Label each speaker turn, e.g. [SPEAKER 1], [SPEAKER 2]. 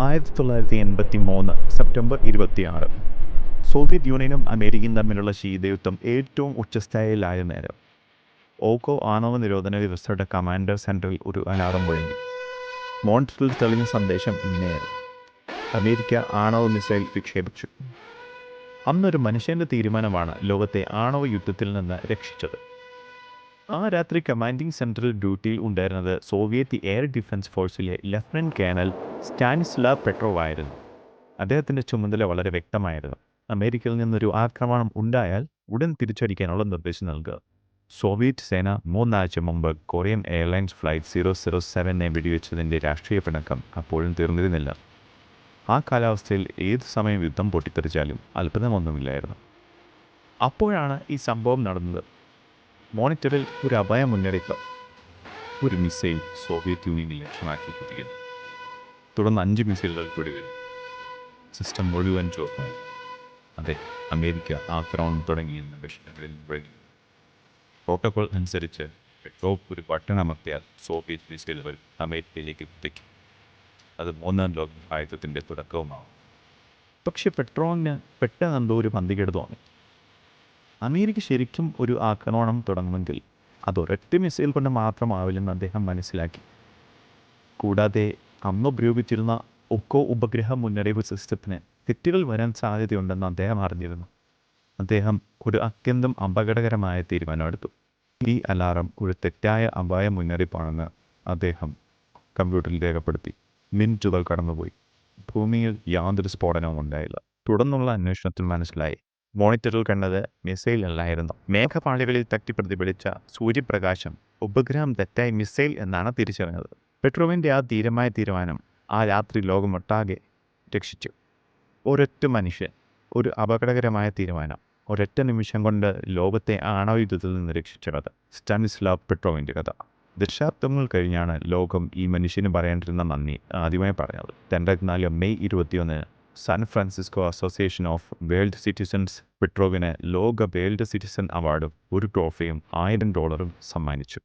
[SPEAKER 1] ആയിരത്തി തൊള്ളായിരത്തി എൺപത്തി മൂന്ന് സെപ്റ്റംബർ ഇരുപത്തിയാറ്. സോവിയറ്റ് യൂണിയനും അമേരിക്കയും തമ്മിലുള്ള ശീതയുദ്ധം ഏറ്റവും ഉച്ചസ്ഥായിലായ നേരം. ഓക്കോ ആണവ നിരോധന വ്യവസ്ഥയുടെ കമാൻഡർ സെന്ററിൽ ഒരു അലാറം മുഴങ്ങി മോൺട്രിൽ തെളിഞ്ഞ സന്ദേശം ഇങ്ങനെയായിരുന്നു. അമേരിക്ക ആണവ മിസൈൽ വിക്ഷേപിച്ചു. അന്നൊരു മനുഷ്യന്റെ തീരുമാനമാണ് ലോകത്തെ ആണവ യുദ്ധത്തിൽ നിന്ന് രക്ഷിച്ചത്. ആ രാത്രി കമാൻഡിംഗ് സെൻട്രൽ ഡ്യൂട്ടിയിൽ ഉണ്ടായിരുന്നത് സോവിയറ്റ് എയർ ഡിഫൻസ് ഫോഴ്സിലെ ലഫ്റ്റനന്റ് കേണൽ സ്റ്റാനിസ്ല പെട്രോവ് ആയിരുന്നു അദ്ദേഹത്തിന്റെ ചുമതല വളരെ വ്യക്തമായിരുന്നു. അമേരിക്കയിൽ നിന്നൊരു ആക്രമണം ഉണ്ടായാൽ ഉടൻ തിരിച്ചടിക്കാനുള്ള നിർദ്ദേശം നൽകുക. സോവിയറ്റ് സേന മൂന്നാഴ്ച മുമ്പ് Korean airlines flight zero zero സെവനെ വെടിവെച്ചതിന്റെ രാഷ്ട്രീയ പിണക്കം അപ്പോഴും തീർന്നിരുന്നില്ല. ആ കാലാവസ്ഥയിൽ ഏത് സമയം യുദ്ധം പൊട്ടിത്തെറിച്ചാലും അത്ഭുതമൊന്നുമില്ലായിരുന്നു. അപ്പോഴാണ് ഈ സംഭവം നടന്നത്. മോണിറ്ററിൽ ഒരു അപായ മുന്നറിയിപ്പ് ഒരു മിസൈൽ സോവിയറ്റ് യൂണിയനിൽ ലക്ഷ്യമാക്കി കുത്തിക്കുന്നു തുടർന്ന് അഞ്ച് മിസൈലുകൾ പിടിവരും സിസ്റ്റം മുഴുവൻ ചോർന്നു. അതെ അമേരിക്ക ആക്രമണം തുടങ്ങിയെന്ന വിഷയങ്ങളിൽ പ്രോട്ടോകോൾ അനുസരിച്ച് പെട്രോൾ ഒരു പട്ടണമർത്തിയാൽ സോവിയറ്റ് മിസൈലുകൾ അമേരിക്കയിലേക്ക് കുത്തിക്കും. അത് മൂന്നാം ലോക ആയുധത്തിന്റെ തുടക്കവുമാവും പക്ഷെ പെട്രോളിന് പെട്ടെന്ന് എന്തോ ഒരു പന്തികേട് തോന്നി. അമേരിക്ക ശരിക്കും ഒരു ആക്രമണം തുടങ്ങുമെങ്കിൽ അത് ഒരൊറ്റ മിസൈൽ കൊണ്ട് മാത്രമാവില്ലെന്ന് അദ്ദേഹം മനസ്സിലാക്കി. കൂടാതെ അന്ന് ഉപയോഗിച്ചിരുന്ന ഒക്കോ ഉപഗ്രഹ മുന്നറിയിപ്പ് സിസ്റ്റത്തിന് തെറ്റുകൾ വരാൻ സാധ്യതയുണ്ടെന്ന് അദ്ദേഹം അറിഞ്ഞിരുന്നു. അദ്ദേഹം ഒരു അത്യന്തം അപകടകരമായ തീരുമാനമെടുത്തു. ഈ അലാറം ഒരു തെറ്റായ അപായ മുന്നറിയിപ്പാണെന്ന് അദ്ദേഹം കമ്പ്യൂട്ടറിൽ രേഖപ്പെടുത്തി. മിനിറ്റുകൾ കടന്നുപോയി. ഭൂമിയിൽ യാതൊരു സ്ഫോടനവും ഉണ്ടായില്ല. തുടർന്നുള്ള അന്വേഷണത്തിൽ മനസ്സിലായി. മോണിറ്ററിൽ കണ്ടത് മിസൈൽ അല്ലായിരുന്നു. മേഘപാളികളിൽ തട്ടി പ്രതിഫലിച്ച സൂര്യപ്രകാശം ഉപഗ്രഹം തെറ്റായി മിസൈൽ എന്നാണ് തിരിച്ചറിഞ്ഞത്. പെട്രോവിന്റെ ആ ധീരമായ തീരുമാനം ആ രാത്രി ലോകമൊട്ടാകെ രക്ഷിച്ചു. ഒരൊറ്റ മനുഷ്യൻ ഒരു അപകടകരമായ തീരുമാനം ഒരൊറ്റ നിമിഷം കൊണ്ട് ലോകത്തെ ആണവയുദ്ധത്തിൽ നിന്ന് കഥ. സ്റ്റാനിസ്ലാവ് പെട്രോവിന്റെ കഥ. ദശാബ്ദങ്ങൾ കഴിഞ്ഞാണ് ലോകം ഈ മനുഷ്യന് പറയേണ്ടിരുന്ന നന്ദി ആദ്യമായി പറഞ്ഞത്. രണ്ടായിരത്തി നാല് മെയ് ഇരുപത്തിയൊന്ന് San Francisco association of world citizens പെട്രോവിന് ലോക വേൾഡ് സിറ്റിസൺ അവാർഡും ഒരു ട്രോഫിയും ആയിരം ഡോളറും സമ്മാനിച്ചു.